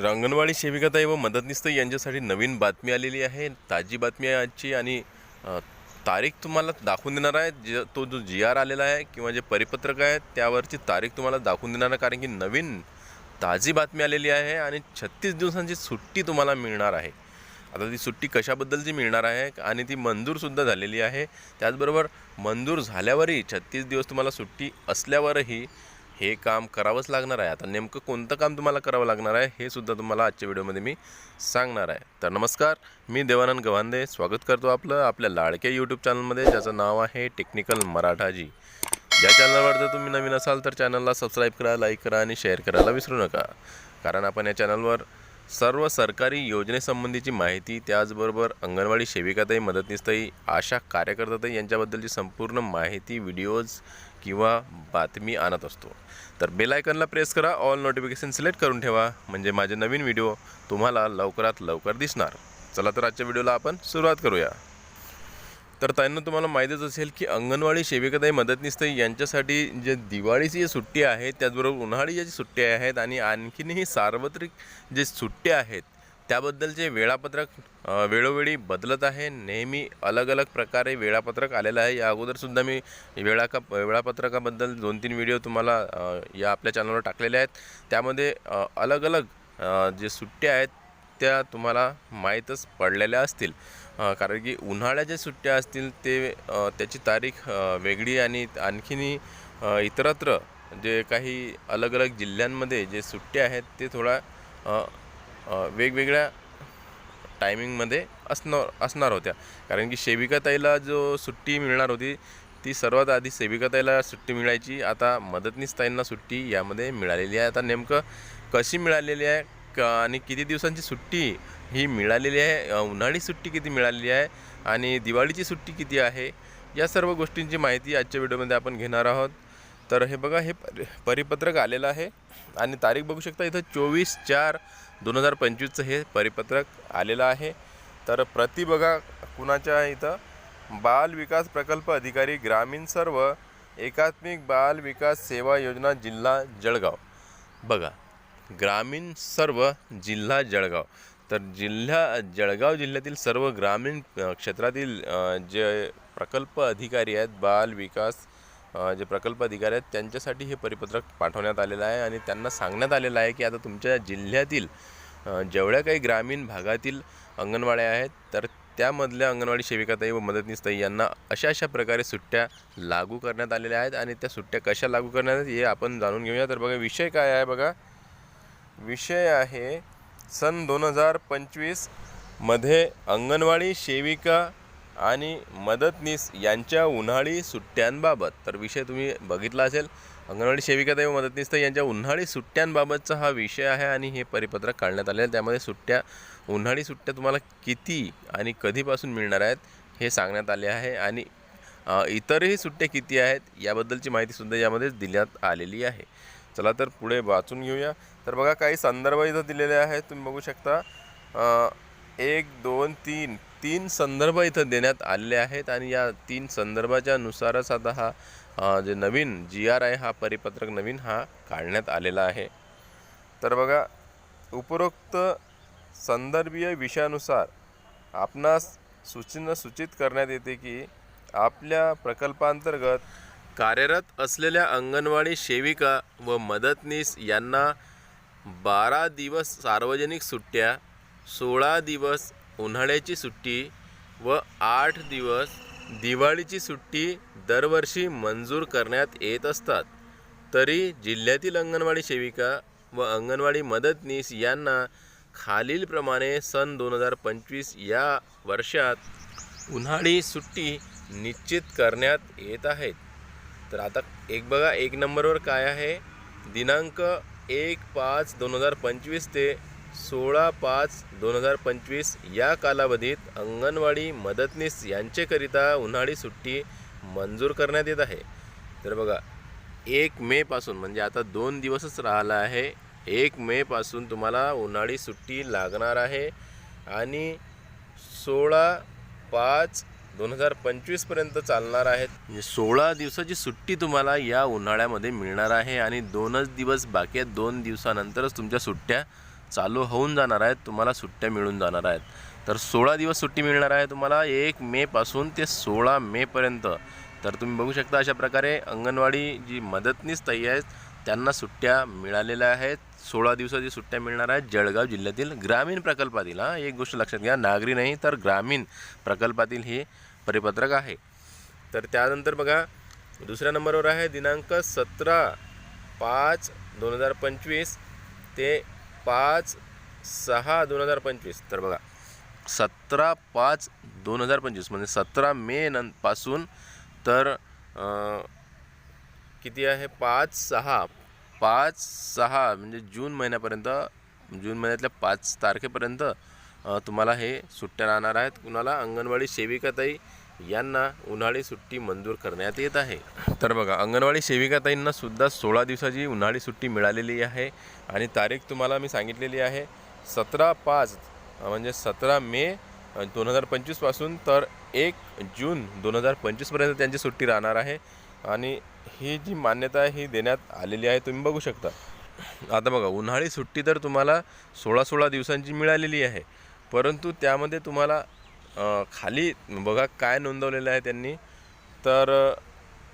तर अंगणवाडी सेविकाताई व मदतनीस यांच्यासाठी नवीन बातमी आलेली आहे. ताजी बातमी आहे आजची आणि तारीख तुम्हाला दाखवून देणार आहे. जे तो जो जी आर आलेला आहे किंवा जे परिपत्रक आहे त्यावरची तारीख तुम्हाला दाखवून देणार आहे. कारण की नवीन ताजी बातमी आलेली आहे आणि छत्तीस दिवसांची सुट्टी तुम्हाला मिळणार आहे. आता ती सुट्टी कशाबद्दलची मिळणार आहे आणि ती मंजूरसुद्धा झालेली आहे. त्याचबरोबर मंजूर झाल्यावरही छत्तीस दिवस तुम्हाला सुट्टी असल्यावरही हे काम करावंच लागणार आहे. आता नेमकं कोणतं काम तुम्हाला करावं लागणार आहे हे सुद्धा तुम्हाला आजच्या व्हिडिओमध्ये मी सांगणार आहे. तर नमस्कार मी देवानंद गव्हांदे. स्वागत करतो आपलं आपल्या लाडक्या यूट्यूब चॅनलमध्ये ज्याचं नाव आहे टेक्निकल मराठाजी. या चॅनलवर जर तुम्ही नवीन असाल तर चॅनलला सबस्क्राईब करा लाईक करा आणि शेअर करायला विसरू नका. कारण आपण या चॅनलवर सर्व सरकारी योजनेसंबंधीची माहिती त्याचबरोबर अंगणवाडी सेविकाताई मदतनीसताई आशा कार्यकर्ताताई यांच्याबद्दलची संपूर्ण माहिती व्हिडिओज किंवा बातमी आणत असतो. तर बेल आयकनला प्रेस करा ऑल नोटिफिकेशन सिलेक्ट करून ठेवा. म्हणजे माझे नवीन व्हिडिओ तुम्हाला लवकरात लवकर दिसणार. चला तर आजच्या व्हिडिओला आपण सुरुवात करूया. तर त्यांना तुम्हाला माहीतच असेल की अंगणवाडी सेविकाताई मदतनीस यांच्यासाठी जे दिवाळीची जी सुट्टी आहे त्याचबरोबर उन्हाळी ज्याची सुट्ट्या आहेत आणि आणखीनही सार्वत्रिक जे सुट्ट्या आहेत त्याबद्दलचे वेळापत्रक वेळोवेळी बदलत आहे नेहमी अलग अलग प्रकारे वेळापत्रक आलेलं आहे. या अगोदरसुद्धा मी वेळाका वेळापत्रकाबद्दल दोन तीन व्हिडिओ तुम्हाला या आपल्या चॅनलवर टाकलेले आहेत. त्यामध्ये अलग अलग जे सुट्ट्या आहेत त्या तुम्हाला माहीतच पडलेल्या असतील. कारण की उन्हाळ्याच्या सुट्ट्या असतील ते त्याची तारीख वेगळी आणि आणखीनही इतरत्र जे काही अलग अलग जिल्ह्यांमध्ये जे सुट्ट्या आहेत ते थोडा वेगवेगळ्या टायमिंगमध्ये असणार असणार होत्या. कारण की सेविकाताईला जो सुट्टी मिळणार होती ती सर्वात आधी सेविकाताईला सुट्टी मिळायची. आता मदतनीसताईंना सुट्टी यामध्ये मिळालेली आहे. आता नेमकं कशी मिळालेली आहे क आणि किती दिवसांची सुट्टी ही मिळालेली आहे. उन्हाळी सुट्टी किती मिळालेली आहे आणि दिवाळीची सुट्टी किती आहे या सर्व गोष्टींची माहिती आजच्या व्हिडिओमध्ये आपण घेणार आहोत. तर हे बघा हे परि परिपत्रक आलेलं आहे आणि तारीख बघू शकता इथं चोवीस चार दोन हजार पंचवीसचं हे परिपत्रक आलेलं आहे. तर प्रति बघा कुणाच्या इथं? बाल विकास प्रकल्प अधिकारी ग्रामीण सर्व एकात्मिक बाल विकास सेवा योजना जिल्हा जळगाव. बघा ग्रामीण सर्व जिल्हा जळगाव. तर जिल्हा जळगाव जिल्ह्यातील सर्व ग्रामीण क्षेत्रातील जे प्रकल्प अधिकारी आहेत बाल विकास जे प्रकल्प अधिकारी आहेत त्यांच्यासाठी हे परिपत्रक पाठवण्यात आलेलं आहे आणि त्यांना सांगण्यात आलेलं आहे की आता तुमच्या जिल्ह्यातील जेवढ्या काही ग्रामीण भागातील अंगणवाड्या आहेत तर त्यामधल्या अंगणवाडी सेविकाताई व मदतनीसताई यांना अशा अशा प्रकारे सुट्ट्या लागू करण्यात आलेल्या आहेत आणि त्या सुट्ट्या कशा लागू करण्यात हे आपण जाणून घेऊया. तर बघा विषय काय आहे बघा? विषय आहे सन दोन हजार पंचवीसमध्ये अंगणवाडी सेविका आणि मदतनीस यांच्या उन्हाळी सुट्ट्यांबाबत. तर विषय तुम्ही बघितला असेल अंगणवाडी सेविका व मदतनीस तर यांच्या उन्हाळी सुट्ट्यांबाबतचा हा विषय आहे आणि हे परिपत्रक काढण्यात आले आहे. त्यामध्ये सुट्ट्या उन्हाळी सुट्ट्या तुम्हाला किती आणि कधीपासून मिळणार आहेत हे सांगण्यात आले आहे आणि इतरही सुट्ट्या किती आहेत याबद्दलची माहितीसुद्धा यामध्येच देण्यात आलेली आहे. चला तर पुढे वाचून घेऊया. तर बघा काही संदर्भ इथं दिलेले आहेत. तुम्ही बघू शकता. एक दोन तीन. तीन संदर्भ इथं देण्यात आलेले आहेत आणि या तीन संदर्भाच्या नुसारच आता हा जे नवीन जी आर आहे हा परिपत्रक नवीन हा काढण्यात आलेला आहे. तर बघा उपरोक्त संदर्भीय विषयानुसार आपणास सूचना सूचित करण्यात येते की आपल्या प्रकल्पांतर्गत कार्यरत असलेल्या अंगणवाडी सेविका व मदतनीस यांना बारा दिवस सार्वजनिक सुट्ट्या सोळा दिवस उन्हाळ्याची सुट्टी व आठ दिवस दिवाळीची सुट्टी दरवर्षी मंजूर करण्यात येत असतात. तरी जिल्ह्यातील अंगणवाडी सेविका व अंगणवाडी मदतनीस यांना खालीलप्रमाणे सन दोन हजार पंचवीस या वर्षात उन्हाळी सुट्टी निश्चित करण्यात येत आहेत तर आता एक बघा एक नंबरवर काय आहे? दिनांक एक पाच दोन हजार पंचवीस ते सोळा पाच दोन हजार पंचवीस या कालावधीत अंगणवाडी मदतनीस यांचेकरिता उन्हाळी सुट्टी मंजूर करण्यात येत आहे. तर बघा एक मेपासून म्हणजे आता दोन दिवसच राहिला आहे एक मेपासून तुम्हाला उन्हाळी सुट्टी लागणार आहे आणि सोळा पाच दोन हजार पंचवीसपर्यंत चालणार आहेत. म्हणजे सोळा दिवसाची सुट्टी तुम्हाला या उन्हाळ्यामध्ये मिळणार आहे आणि दोनच दिवस बाकी आहेत. दोन दिवसानंतरच तुमच्या सुट्ट्या चालू होऊन जाणार आहेत. तुम्हाला सुट्ट्या मिळून जाणार आहेत. तर सोळा दिवस सुट्टी मिळणार आहे तुम्हाला एक मेपासून ते सोळा मेपर्यंत तर तुम्ही बघू शकता अशा प्रकारे अंगणवाडी जी मदतनीस ताई आहेत त्यांना सुट्ट्या मिळालेल्या आहेत. सोळा दिवसाची सुट्ट्या मिळणार आहेत. जळगाव जिल्ह्यातील ग्रामीण प्रकल्पातील हां एक गोष्ट लक्षात घ्या नागरी नाही तर ग्रामीण प्रकल्पातील हे परिपत्रक आहे. तर त्यानंतर बघा दुसऱ्या नंबरवर आहे दिनांक सतरा पाच दोन हजार पंचवीस ते पाच सहा दोन हजार पंचवीस. तर बघा सतरा पाच दोन हजार पंचवीस म्हणजे सतरा मे नंतपासून तर किती आहे? पाच सहा. पाच सहा म्हणजे जून महिन्यापर्यंत जून महिन्यातल्या पाच तारखेपर्यंत तुम्हाला हे सुट्ट्या राहणार आहेत. कुणाला? अंगणवाडी सेविकाताई यांना उन्हाळी सुट्टी मंजूर करण्यात येत आहे. तर बघा अंगणवाडी सेविकाताईंना सुद्धा सोळा दिवसाची उन्हाळी सुट्टी मिळालेली आहे. आणि तारीख तुम्हाला मी सांगितलेली आहे सतरा पाच म्हणजे सतरा मे दोन हजार पंचवीसपासून तर एक जून दोन हजार पंचवीसपर्यंत त्यांची सुट्टी राहणार आहे. आणि ही जी मान्यता आहे ही देण्यात आलेली आहे तुम्ही बघू शकता. आता बघा उन्हाळी सुट्टी तर तुम्हाला सोळा सोळा दिवसांची मिळालेली आहे परंतु त्यामध्ये तुम्हाला खाली बघा काय नोंदवलेलं आहे त्यांनी. तर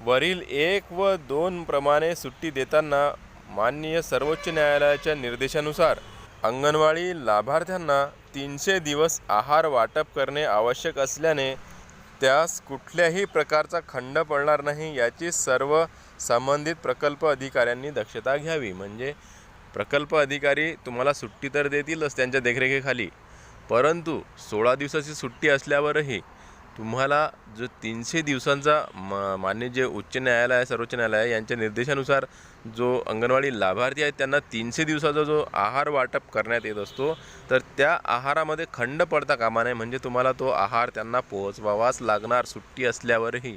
वरील एक व दोन प्रमाणे सुट्टी देताना माननीय सर्वोच्च न्यायालयाच्या निर्देशानुसार अंगणवाडी लाभार्थ्यांना तीनशे दिवस आहार वाटप करणे आवश्यक असल्याने त्यास कुठल्याही प्रकारचा खंड पडणार नाही याची सर्व संबंधित प्रकल्प अधिकाऱ्यांनी दक्षता घ्यावी. म्हणजे प्रकल्प अधिकारी तुम्हाला सुट्टी तर देतीलच त्यांच्या देखरेखीखाली परंतु सोळा दिवसाची सुट्टी असल्यावरही तुम्हाला जो तीनशे दिवसांचा म मान्य जे उच्च न्यायालय आहे सर्वोच्च न्यायालय आहे यांच्या निर्देशानुसार जो अंगणवाडी लाभार्थी आहेत त्यांना तीनशे दिवसाचा जो आहार वाटप करण्यात येत असतो तर त्या आहारामध्ये खंड पडता कामा नये. म्हणजे तुम्हाला तो आहार त्यांना पोहोचवावाच लागणार सुट्टी असल्यावरही.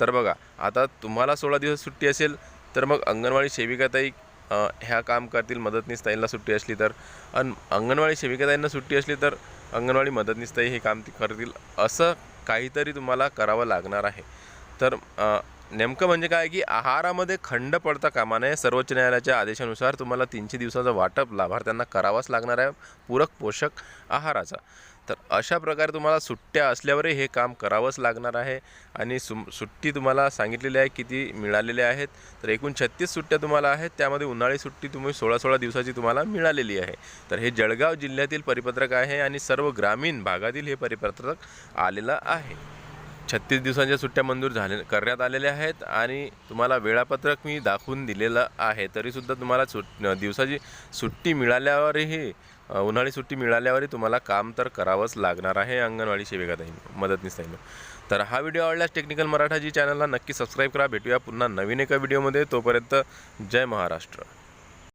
तर बघा आता तुम्हाला सोळा दिवस सुट्टी असेल तर मग अंगणवाडी सेविकाताई ह्या काम करतील मदतनीस ताईंना सुट्टी असली तर. अन अंगणवाडी सेविकाताईंना सुट्टी असली तर अंगणवाडी मदतनीस ताई हे काम ती करतील असं काहीतरी तुम्हाला करावं लागणार आहे. तर नेमकं म्हणजे काय की आहारामध्ये खंड पडता कामा नये. सर्वोच्च न्यायालयाच्या आदेशानुसार तुम्हाला तीनशे दिवसाचं वाटप लाभार्थ्यांना करावाच लागणार आहे. पूरक पोषक आहाराचा. तर अशा प्रकारे तुम्हाला सुट्ट्या असल्यावरही हे काम करावंच लागणार आहे. आणि सु सुट्टी तुम्हाला सांगितलेली आहे किती मिळालेल्या आहेत. तर एकूण छत्तीस सुट्ट्या तुम्हाला आहेत. त्यामध्ये उन्हाळी सुट्टी तुम्ही सोळा सोळा दिवसाची तुम्हाला मिळालेली आहे. तर हे जळगाव जिल्ह्यातील परिपत्रक आहे आणि सर्व ग्रामीण भागातील हे परिपत्रक आलेलं आहे. छत्तीस दिवसांच्या सुट्ट्या मंजूर झाले करण्यात आलेल्या आहेत आणि तुम्हाला वेळापत्रक मी दाखवून दिलेलं आहे. तरीसुद्धा तुम्हाला सुट दिवसाची सुट्टी मिळाल्यावरही उन्हाळी सुट्टी मिळाल्यावरही तुम्हाला काम तर करावंच लागणार आहे अंगणवाडी सेविकाताईनं मदतनीसताईनं तर हा व्हिडिओ आवडल्यास टेक्निकल मराठा जी चॅनलला नक्की सबस्क्राईब करा. भेटूया पुन्हा नवीन एका व्हिडिओमध्ये. तोपर्यंत जय महाराष्ट्र.